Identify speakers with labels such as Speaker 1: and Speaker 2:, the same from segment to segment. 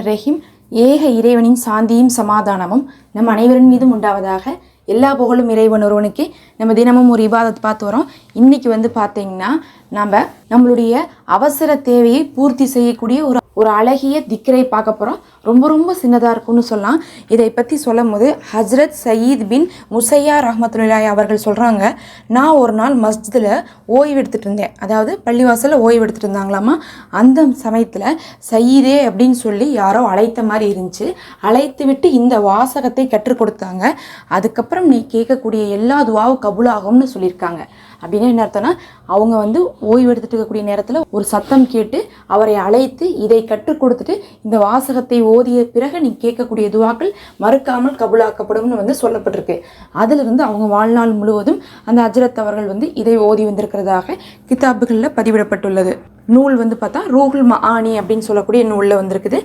Speaker 1: ரஹீம் ஏக இறைவனின் சாந்தியும் சமாதானமும் நம் அனைவரின் மீதும் உண்டாவதாக எல்லா புகழும் இறைவன் ஒருவனுக்கு நம்ம தினமும் ஒரு இபாதத் பார்த்து வரோம். இன்னைக்கு வந்து பார்த்தீங்கன்னா நம்ம நம்மளுடைய அவசர தேவையை பூர்த்தி செய்யக்கூடிய ஒரு ஒரு அழகிய திக்ரை பார்க்க போகிறோம் ரொம்ப ரொம்ப சின்னதாக இருக்கும்னு சொல்லலாம். இதை பற்றி சொல்லும் போது ஹஜ்ரத் சயீத் பின் முசையா ரஹமத்துல்லாய் அவர்கள் சொல்கிறாங்க நான் ஒரு நாள் மஸ்ஜிதில் ஓய்வு எடுத்துகிட்டு இருந்தேன். அதாவது பள்ளிவாசலில் ஓய்வு எடுத்துகிட்டு இருந்தாங்களாமா? அந்த சமயத்தில் சயீதே அப்படின்னு சொல்லி யாரோ அழைத்த மாதிரி இருந்துச்சு. அழைத்து விட்டு இந்த வாசகத்தை கற்றுக் கொடுத்தாங்க. அதுக்கப்புறம் நீ கேட்கக்கூடிய எல்லா துவாவும் கபுலாகும்னு சொல்லியிருக்காங்க. அப்படின்னா என்ன அர்த்தம்னா அவங்க வந்து ஓய்வு எடுத்துட்டு இருக்கக்கூடிய நேரத்தில் ஒரு சத்தம் கேட்டு அவரை அழைத்து இதை கற்றுக் கொடுத்துட்டு இந்த வாசகத்தை ஓதிய பிறகு நீ கேட்கக்கூடிய துவாக்கள் மறுக்காமல் கபுலாக்கப்படும்னு வந்து சொல்லப்பட்டிருக்கு. அதிலிருந்து அவங்க வாழ்நாள் முழுவதும் அந்த அஜரத் அவர்கள் வந்து இதை ஓதி வந்திருக்கிறதாக கிதாபுகளில் பதிவிடப்பட்டுள்ளது. நூல் வந்து பார்த்தா ரூகுல் மஹானி அப்படின்னு சொல்லக்கூடிய நூலில் வந்திருக்குது.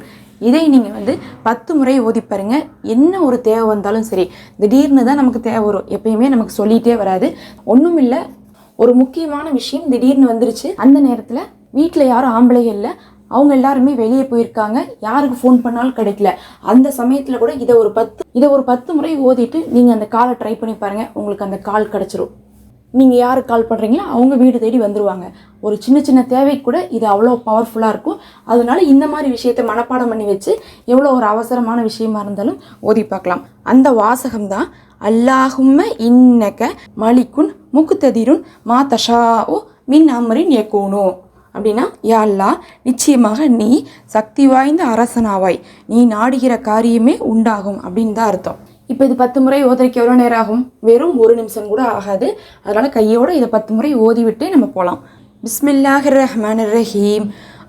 Speaker 1: இதை நீங்கள் வந்து பத்து முறை ஓதிப்பாருங்க என்ன ஒரு தேவை வந்தாலும் சரி திடீர்னு தான் நமக்கு தேவை வரும். எப்பயுமே நமக்கு சொல்லிகிட்டே வராது. ஒன்றும் இல்லை ஒரு முக்கியமான விஷயம் திடீர்னு வந்துருச்சு. அந்த நேரத்தில் வீட்டில் யாரும் ஆம்பளை இல்லை. அவங்க எல்லாருமே வெளியே போயிருக்காங்க. யாருக்கு ஃபோன் பண்ணாலும் கிடைக்கல. அந்த சமயத்தில் கூட இதை ஒரு பத்து இதை ஒரு பத்து முறை ஓதிட்டு நீங்கள் அந்த காலை ட்ரை பண்ணி பாருங்கள் உங்களுக்கு அந்த கால் கிடச்சிரும். நீங்கள் யாருக்கு கால் பண்ணுறீங்களோ அவங்க வீடு தேடி வந்துடுவாங்க ஒரு சின்ன சின்ன தேவைக்கு கூட இது அவ்வளோ பவர்ஃபுல்லாக இருக்கும். அதனால இந்த மாதிரி விஷயத்தை மனப்பாடம் பண்ணி வச்சு எவ்வளோ ஒரு அவசரமான விஷயமா இருந்தாலும் ஓதி பார்க்கலாம். அந்த வாசகம் தான் அல்லாஹும்ம இன்னக மலிக்குன் முக்குத்ததிருன் மா தஷா ஓ மின் அமரின் எக்கோனோ அப்படின்னா யா நிச்சயமாக நீ சக்தி வாய்ந்த அரசனாவாய். நீ நாடுகிற காரியமே உண்டாகும் அப்படின்னு தான் அர்த்தம். இப்போ இது பத்து முறை ஓதுறதுக்கு எவ்வளோ நேரம் ஆகும்? வெறும் ஒரு நிமிஷம் கூட ஆகாது. அதனால் கையோடு இதை பத்து முறை ஓதிவிட்டே நம்ம போகலாம் பிஸ்மில்லாஹிர் ரஹ்மான் ரஹீம்.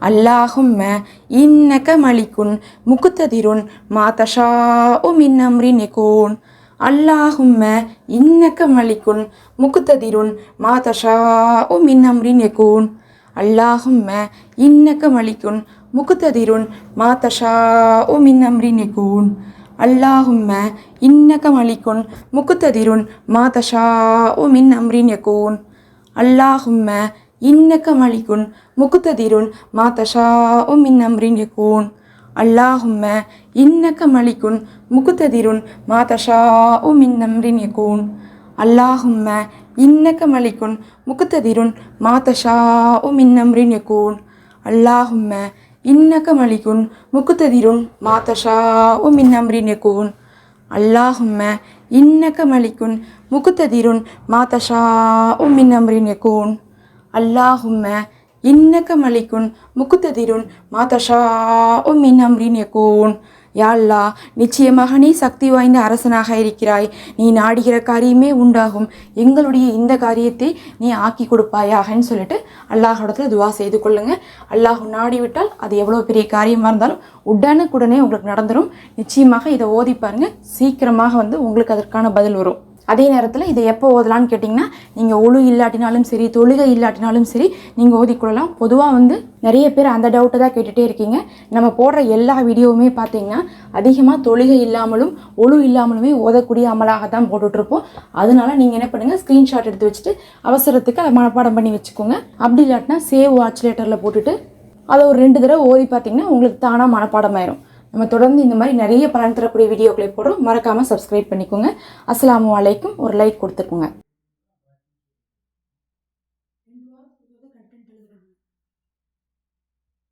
Speaker 1: அல்லாஹும்ம இன்னக மலிக்குன் முக்குத்ததிருன் மா தஷா ஓ மின் அம்ரின் எகோன். அல்லாஹும்ம இன்னக்க மலிக்குன் முக்குத்ததிருன் மா தஷா ஓ மின் அம்ரின் எகோன். அல்லாஹும்ம இன்னக்க மலிக்குன் முக்குத்ததிருன் மா தஷா ஓ மின் அம்ரின் எகோன். அல்லாஹும்ம இன்னக்க மலிக்குன் முக்குத்ததிருன் மா தஷா ஓ மின் அம்ரின் யகூன் அல்லாஹும்ம இன்னக்க மலிக்குன் முக்குத்ததிருன் மா தஷா ஓ மின் அம்ரின் யகூன் அல்லாஹும்ம இன்னக்க மலிக்குன் முகுத்ததிருன் மா தஷா ஓ யகூன். அல்லாஹும்ம இன்னக்க மலிக்குன் முகுத்ததிருன் மா தஷா ஓ யகூன். அல்லாஹும்ம இன்னக்க மலிக்குன் முகுத்ததிருன் மா தஷா ஓ யகூன். அல்லாஹும்ம இன்னக்க மலிக்குன் முகுத்ததிருன் மா தஷா ஓ யகூன். அல்லாஹும்ம இன்னக்க மலிக்குன் முக்குத்ததிருன் மாதஷா ஓ மின் அம்ரின் யகூன் யா நிச்சயமாக நீ சக்தி வாய்ந்த அரசனாக இருக்கிறாய். நீ நாடுகிற காரியமே உண்டாகும். எங்களுடைய இந்த காரியத்தை நீ ஆக்கி கொடுப்பாயாகன்னு சொல்லிட்டு அல்லாஹோடத்தில் துவா செய்து கொள்ளுங்க. அல்லாஹ் நாடிவிட்டால் அது எவ்வளோ பெரிய காரியமாக இருந்தாலும் உடனுக்குடனே உங்களுக்கு நடந்துடும் நிச்சயமாக இதை ஓதி பாருங்க. சீக்கிரமாக வந்து உங்களுக்கு அதற்கான பதில் வரும். அதே நேரத்தில் இதை எப்போ ஓதலான்னு கேட்டிங்கன்னா நீங்கள் ஒழு இல்லாட்டினாலும் சரி தொழுகை இல்லாட்டினாலும் சரி நீங்கள் ஓதிக்கொள்ளலாம் பொதுவாக வந்து நிறைய பேர் அந்த டவுட்டை தான் கேட்டுகிட்டே இருக்கீங்க. நம்ம போடுற எல்லா வீடியோவுமே பார்த்தீங்கன்னா அதிகமாக தொழுகை இல்லாமலும் ஒழு இல்லாமலுமே ஓதக்கூடிய அமலாக தான் போட்டுட்ருப்போம். அதனால நீங்கள் என்ன பண்ணுங்கள் ஸ்க்ரீன்ஷாட் எடுத்து வச்சுட்டு அவசரத்துக்கு அதை மனப்பாடம் பண்ணி வச்சுக்கோங்க. அப்படி இல்லாட்டினா சேவ் வாட்ச் லேட்டரில் போட்டுட்டு அதை ஒரு ரெண்டு தடவை ஓதி பார்த்தீங்கன்னா உங்களுக்கு தானாக மனப்பாடம் ஆயிரும் நம்ம தொடர்ந்து இந்த மாதிரி நிறைய பலன் தரக்கூடிய வீடியோக்களை போடுறோம். மறக்காமல் சப்ஸ்கிரைப் பண்ணிக்கோங்க. அஸ்லாம் அலைக்கும். ஒரு லைக் கொடுத்துக்கோங்க.